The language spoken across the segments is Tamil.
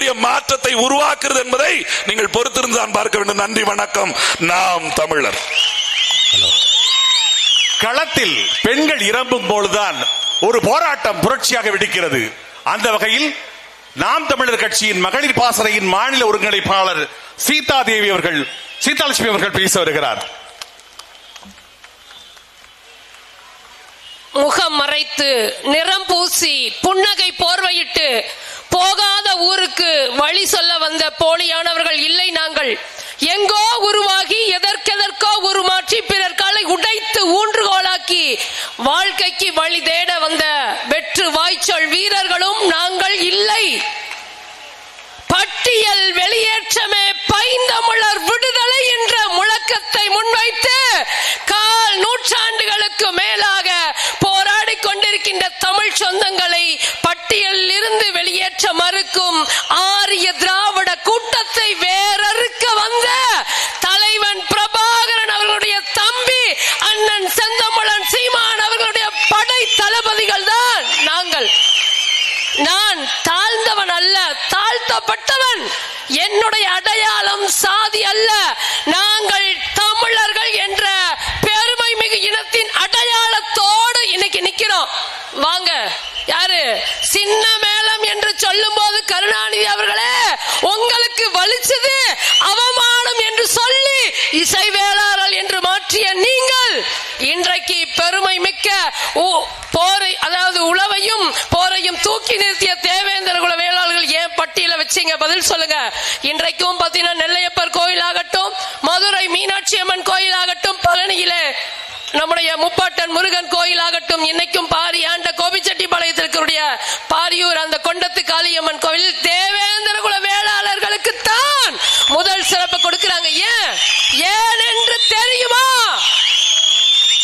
பெரிய மாற்றத்தை உருவாக்குறது என்பதை நீங்கள் பொறுத்திருந்து தான் பார்க்க வேண்டும். நன்றி வணக்கம். நாம் தமிழர். களத்தில் பெண்கள் இறம்பும் பொழுதுதான் ஒரு போராட்டம் புரட்சியாக வெடிக்கிறது. அந்த வகையில் நாம் தமிழர் கட்சியின் மகளிர் பாசறையின் மாநில ஒருங்கிணைப்பாளர் சீதா தேவி அவர்கள் சீதாலட்சுமி அவர்கள் பேச வருகிறார். முகம் மறைத்து நிறம் பூசி புன்னகை போர்வையிட்டு போகாத ஊருக்கு வழி சொல்ல வந்த போலியானவர்கள் இல்லை நாங்கள். எங்கோ உருவாகி எதற்கெதற்கோ உருமாற்றி பிறர் காலை உடைத்து ஊன்றுகோலாக்கி வாழ்க்கைக்கு வழி தேட வந்த வெற்று வாய்ச்சொல் வீரர்களும் நாங்கள் இல்லை. பட்டியல் வெளியேற்றமே பைந்தமிழர் விடுதலை நான் தாழ்ந்தவன் அல்ல தாழ்த்தப்பட்டவன். என்னுடைய அடையாளம் சாதி அல்ல. நாங்கள் தமிழர்கள் என்ற பெருமை மிகு இனத்தின் அடையாளத்தோடு இன்னைக்கு நிக்கிறோம். வாங்க யாரு? சின்ன மேளம் என்று சொல்லும் போது கருணாநிதி அவர்களே உங்களுக்கு வலிச்சது அவமானம் என்று சொல்லி இசை வேளாளர் என்று மாற்றிய நீங்கள் இன்றைக்கு பெருமை மிக்க போரை அதாவது உழவையும் போரையும் தூக்கி நிறுத்திய தேவேந்திர குல வேளாளர்கள் ஏன் பட்டியல வச்சீங்க? பதில் சொல்லுங்க. இன்றைக்கும் பாத்தீங்கன்னா நெல்லையப்பர் கோயில் ஆகட்டும் மதுரை மீனாட்சி அம்மன் கோயில் ஆகட்டும் பழனியிலே நம்முடைய முப்பாட்டன் முருகன் கோயில் ஆகட்டும் இன்னைக்கும் பாரி ஆண்ட கோவில் பாரியூர் அந்த கொண்டத்து காளியம்மன் கோவில் தேவேந்திர குல வேளாளர்களுக்கு தான் முதல் சிறப்பு கொடுக்கிறாங்க ஏன் ஏன் என்று தெரியுமா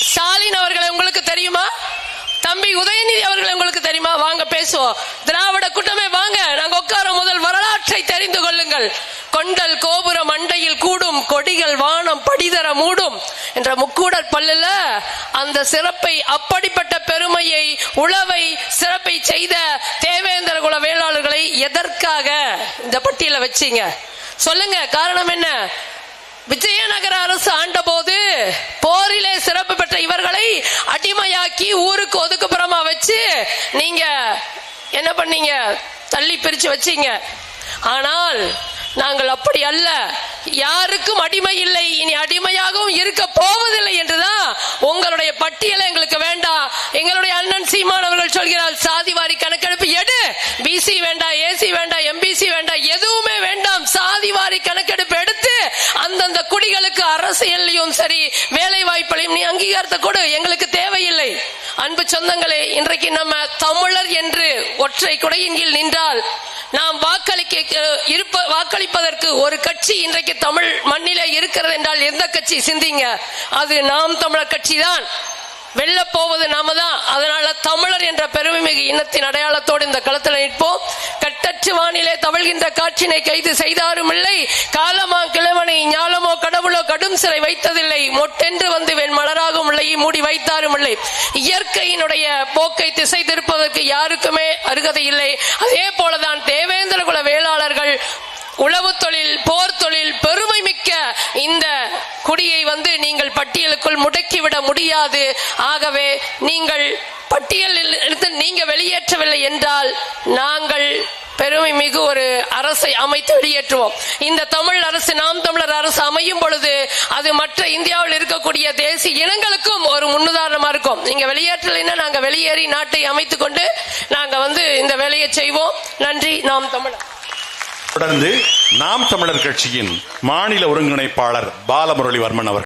ஸ்டாலின் அவர்களை உங்களுக்கு தெரியுமா தம்பி உதயநிதி அவர்கள் உங்களுக்கு தெரியுமா? வாங்க பேசுவோம். திராவிட கூட்டமே வாங்க. நாங்க உட்கார முதல் வரலாற்றை தெரிந்து கொள்ளுங்கள். கொண்டல் கோபுர மண்டையில் கூடும். கொடிகள் வானம் படிதர மூடும். என்ற முக்கூடல் பல்லுல அந்த சிறப்பை அப்படிப்பட்ட பெருமையை உழவை சிறப்பை செய்த தேவேந்திர குல வேளாளர்களை எதற்காக இந்த பட்டியல வச்சீங்க? சொல்லுங்க காரணம் என்ன? விஜயநகர அரசு ஆண்ட போது போரிலே சிறப்பு பெற்ற இவர்களை அடிமையாக்கி ஊருக்கு ஒதுக்குப்புறமா வச்சு நீங்க என்ன பண்ணீங்க? தள்ளி பிரிச்சு வச்சீங்க. ஆனால் நாங்கள் அப்படி அல்ல. யாருக்கும் அடிமை இல்லை. இனி அடிமையாகவும் இருக்க போவதில்லை என்றுதான் உங்களுடைய பட்டியலை எங்களுக்கு வேண்டாம் எங்களுடைய அண்ணன் சீமான் அவர்கள் சொல்கிறார் சாதிவாரி கணக்கெடுப்பு எடு. பிசி வேண்டாம் ஏசி வேண்டாம் எம்பிசி வேண்டாம் எதுவுமே வேண்டாம். சாதிவாரி கணக்கெடுப்பு எடுத்து அந்தந்த அரசியல்லையும் சரி வேலை வாய்ப்புலையும் நீ அங்கீகாரத்தை கொடு. எங்களுக்கு தேவையில்லை. அன்பு சொந்தங்களே இன்றைக்கு நம்ம தமிழர் என்று ஒற்றை குடையின் கீழ் நின்றால் நாம் வாக்களிக்க இருப்ப வாக்களிப்பதற்கு ஒரு கட்சி இன்றைக்கு தமிழ் மண்ணில இருக்கிறது என்றால் எந்த கட்சி? சிந்திங்க. அது நாம் தமிழர் கட்சி தான் வெல்ல போவது நாம தான் அதனால தமிழர் என்ற பெருமைமிகு இனத்தின் அடையாளத்தோடு இந்த களத்தில் நிற்போம். கட்டற்று வானிலே தவழ்கின்ற காற்றினை கைது செய்தாரும் இல்லை காலமா கிழவனை ஞாலமோ கடவுளோ கடும் சிறை வைத்ததில்லை. மொட்டென்று வந்து வெண் மலராகும் இல்லை மூடி வைத்தாரும் இல்லை. இயற்கையினுடைய போக்கை திசை திருப்பதற்கு யாருக்குமே அருகதை இல்லை. அதே போலதான் தேவேந்திர குல வேளாளர்கள் உழவு தொழில் போர் தொழில் பெருமை மிக்க இந்த குடியை வந்து நீங்கள் பட்டியலுக்குள் முடக்கிவிட முடியாது. ஆகவே நீங்கள் பட்டியலில் இருந்து நீங்க வெளியேற்றவில்லை என்றால் நாங்கள் பெருமை மிகு ஒரு அரசை அமைத்து வெளியேற்றுவோம். இந்த தமிழ் அரசு நாம் தமிழர் அரசு அமையும் பொழுது அது மற்ற இந்தியாவில் இருக்கக்கூடிய தேசிய இனங்களுக்கும் ஒரு முன்னுதாரணமா இருக்கும். நீங்க வெளியேற்றலைன்னா நாங்க வெளியேறி நாட்டை அமைத்துக் கொண்டு நாங்க வந்து இந்த வேலையை செய்வோம். நன்றி நாம் தமிழர். தொடர்ந்து நாம் தமிழர் கட்சியின் மாநில ஒருங்கிணைப்பாளர் பாலமுரளிவர்மன் அவர்கள்.